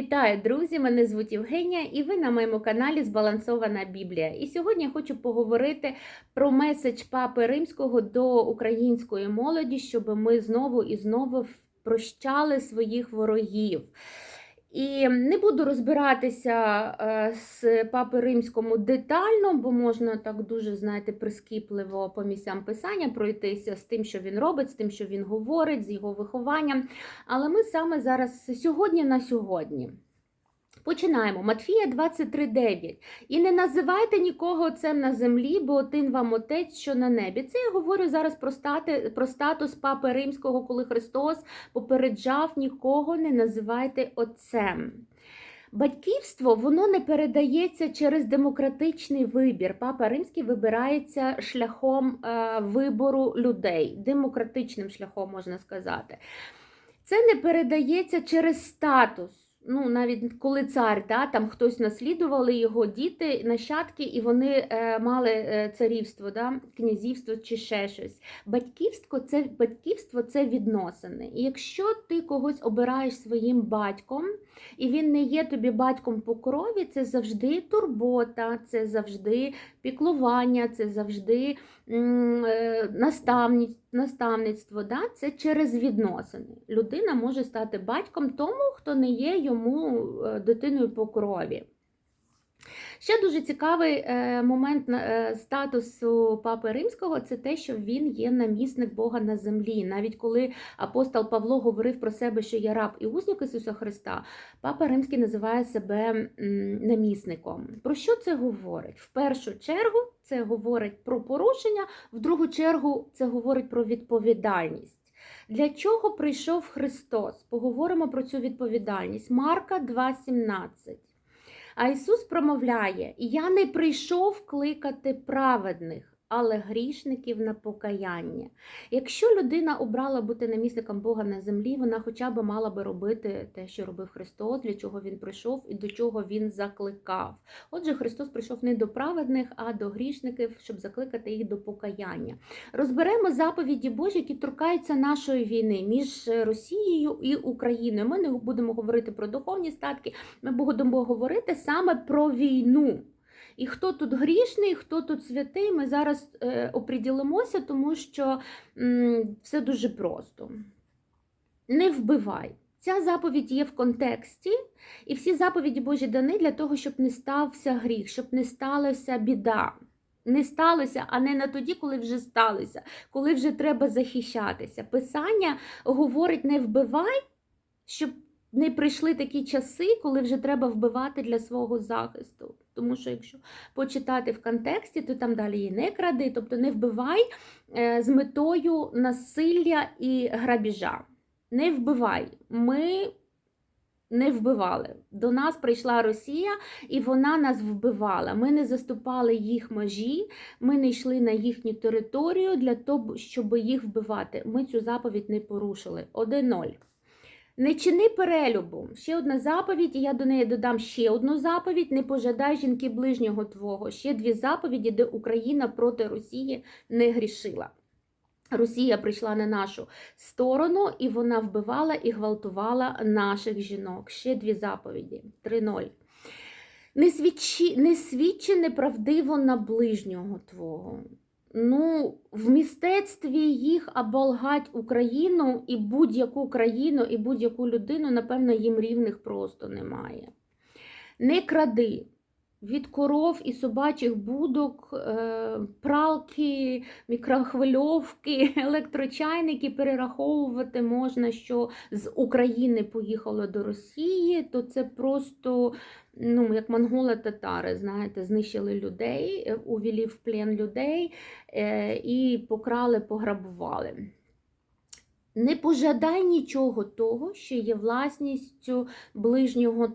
Вітаю, друзі! Мене звуть Євгенія, і ви на моєму каналі Збалансована Біблія. І сьогодні я хочу поговорити про меседж Папи Римського до української молоді, щоб ми знову і знову прощали своїх ворогів. І не буду розбиратися е, з папи римському детально, бо можна так дуже, знаєте, прискіпливо по місцям писання пройтися з тим, що він робить, з тим, що він говорить, з його вихованням. Але ми саме зараз сьогодні на сьогодні. Починаємо. Матфія 23,9. І не називайте нікого отцем на землі, бо один вам отець, що на небі. Це я говорю зараз про, стати, про статус Папи Римського, коли Христос попереджав нікого не називайте отцем. Батьківство воно не передається через демократичний вибір. Папа Римський вибирається шляхом е, вибору людей, демократичним шляхом можна сказати. Це не передається через статус. Ну, навіть коли цар, да, там хтось наслідували його діти, нащадки, і вони е, мали е, царівство, да, князівство чи ще щось. Батьківство це батьківство це відносини. І якщо ти когось обираєш своїм батьком, і він не є тобі батьком по крові, це завжди турбота, це завжди піклування, це завжди е, наставництво, наставництво. Да? Це через відносини. Людина може стати батьком тому, хто не є йому е, дитиною по крові. Ще дуже цікавий е, момент е, статусу Папи Римського це те, що він є намісник Бога на землі. Навіть коли апостол Павло говорив про себе, що є раб і узник Ісуса Христа, Папа Римський називає себе намісником. Про що це говорить? В першу чергу це говорить про порушення, в другу чергу це говорить про відповідальність. Для чого прийшов Христос? Поговоримо про цю відповідальність. Марка 2,17. А Ісус промовляє: Я не прийшов кликати праведних, але грішників на покаяння. Якщо людина обрала бути намісником Бога на землі, вона хоча б мала би робити те, що робив Христос, для чого Він прийшов і до чого Він закликав. Отже, Христос прийшов не до праведних, а до грішників, щоб закликати їх до покаяння. Розберемо заповіді Божі, які торкаються нашої війни між Росією і Україною. Ми не будемо говорити про духовні статки, ми будемо говорити саме про війну. І хто тут грішний, хто тут святий, ми зараз е, оприділимося, тому що все дуже просто. Не вбивай. Ця заповідь є в контексті, і всі заповіді Божі дані для того, щоб не стався гріх, щоб не сталася біда. Не сталося, а не на тоді, коли вже сталося, коли вже треба захищатися. Писання говорить: не вбивай, щоб не прийшли такі часи, коли вже треба вбивати для свого захисту. Тому що якщо почитати в контексті, то там далі є не кради, тобто не вбивай е, з метою насилля і грабіжа. Не вбивай. Ми не вбивали. До нас прийшла Росія, і вона нас вбивала. Ми не заступали їх межі, ми не йшли на їхню територію для того, щоб їх вбивати. Ми цю заповідь не порушили. 1-0. Не чини перелюбу. Ще одна заповідь, і я до неї додам ще одну заповідь: не пожадай жінки ближнього твого. Ще дві заповіді, де Україна проти Росії не грішила. Росія прийшла на нашу сторону, і вона вбивала і гвалтувала наших жінок. Ще дві заповіді. 3-0. Не свідчи, не свідчи неправдиво на ближнього твого. Ну, в містецтві їх оболгать Україну і будь-яку країну, і будь-яку людину, напевно, їм рівних просто немає. Не кради від коров і собачих будок, е, пралки, мікрохвильовки, електрочайники перераховувати можна, що з України поїхало до Росії, то це просто ну, як монголи татари, знаєте, знищили людей, е, увели в плен людей е, і покрали, пограбували. Не пожадай нічого того, що є власністю ближнього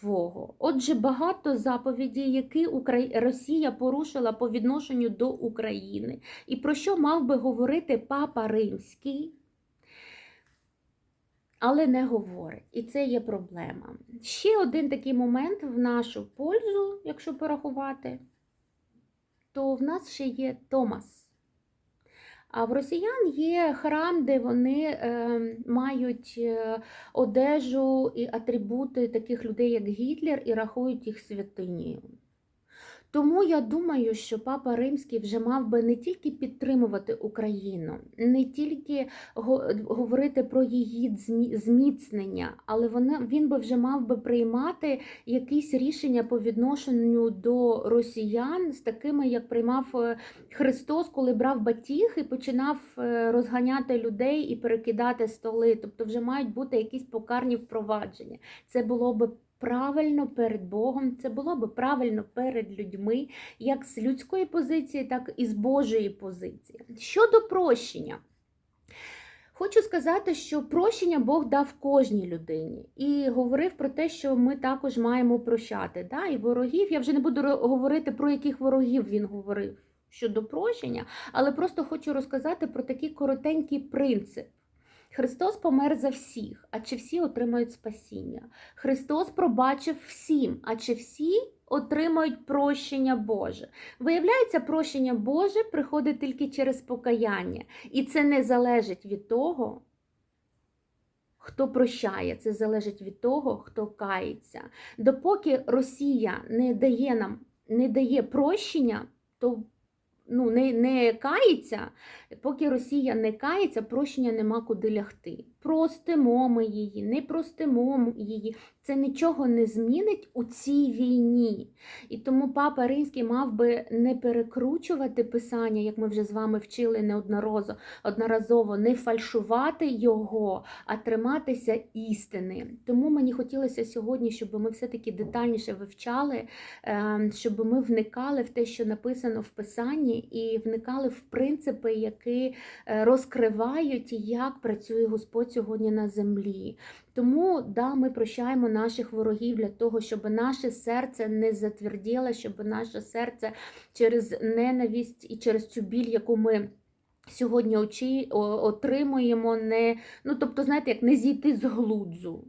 твого. Отже, багато заповідей, які Росія порушила по відношенню до України, і про що мав би говорити Папа Римський, але не говорить. І це є проблема. Ще один такий момент в нашу пользу, якщо порахувати, то в нас ще є Томас. А в росіян є храм, де вони е, мають е, одежу і атрибути таких людей, як Гітлер, і рахують їх святинею. Тому я думаю, що папа Римський вже мав би не тільки підтримувати Україну, не тільки го- говорити про її зміцнення, але вона, він би вже мав би приймати якісь рішення по відношенню до росіян з такими, як приймав е, Христос, коли брав батіг і починав е, розганяти людей і перекидати столи. Тобто вже мають бути якісь покарні впровадження. Це було би правильно перед Богом, це було би правильно перед людьми, як з людської позиції, так і з Божої позиції. Щодо прощення. Хочу сказати, що прощення Бог дав кожній людині і говорив про те, що ми також маємо прощати. Да? І ворогів. Я вже не буду говорити про яких ворогів він говорив щодо прощення, але просто хочу розказати про такий коротенький принцип. Христос помер за всіх, а чи всі отримають спасіння? Христос пробачив всім, а чи всі отримають прощення Боже? Виявляється, прощення Боже приходить тільки через покаяння. І це не залежить від того, хто прощає, це залежить від того, хто кається. Допоки Росія не дає нам, не дає прощення, то ну, не, не кається, поки Росія не кається, прощення нема куди лягти. Простимо ми її, не простимо її. Це нічого не змінить у цій війні. І тому папа Римський мав би не перекручувати писання, як ми вже з вами вчили неодноразово, одноразово, не фальшувати його, а триматися істини. Тому мені хотілося сьогодні, щоб ми все-таки детальніше вивчали, е, щоб ми вникали в те, що написано в писанні, і вникали в принципи, які е, розкривають, як працює Господь сьогодні на землі. Тому да, ми прощаємо наших ворогів для того, щоб наше серце не затверділо, щоб наше серце через ненависть і через цю біль, яку ми. Сьогодні очі отримуємо не, ну тобто, знаєте, як не зійти з глудзу.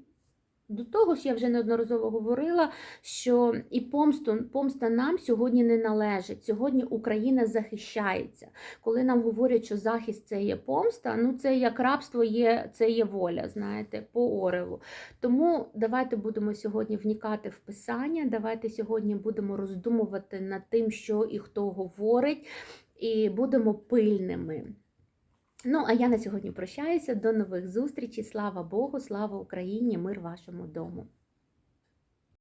До того ж, я вже неодноразово говорила, що і помсту, помста нам сьогодні не належить. Сьогодні Україна захищається. Коли нам говорять, що захист це є помста, ну це як рабство є, це є воля, знаєте, по Орелу. Тому давайте будемо сьогодні вникати в писання, давайте сьогодні будемо роздумувати над тим, що і хто говорить, і будемо пильними. Ну, а я на сьогодні прощаюся. До нових зустрічей. Слава Богу, слава Україні, мир вашому дому.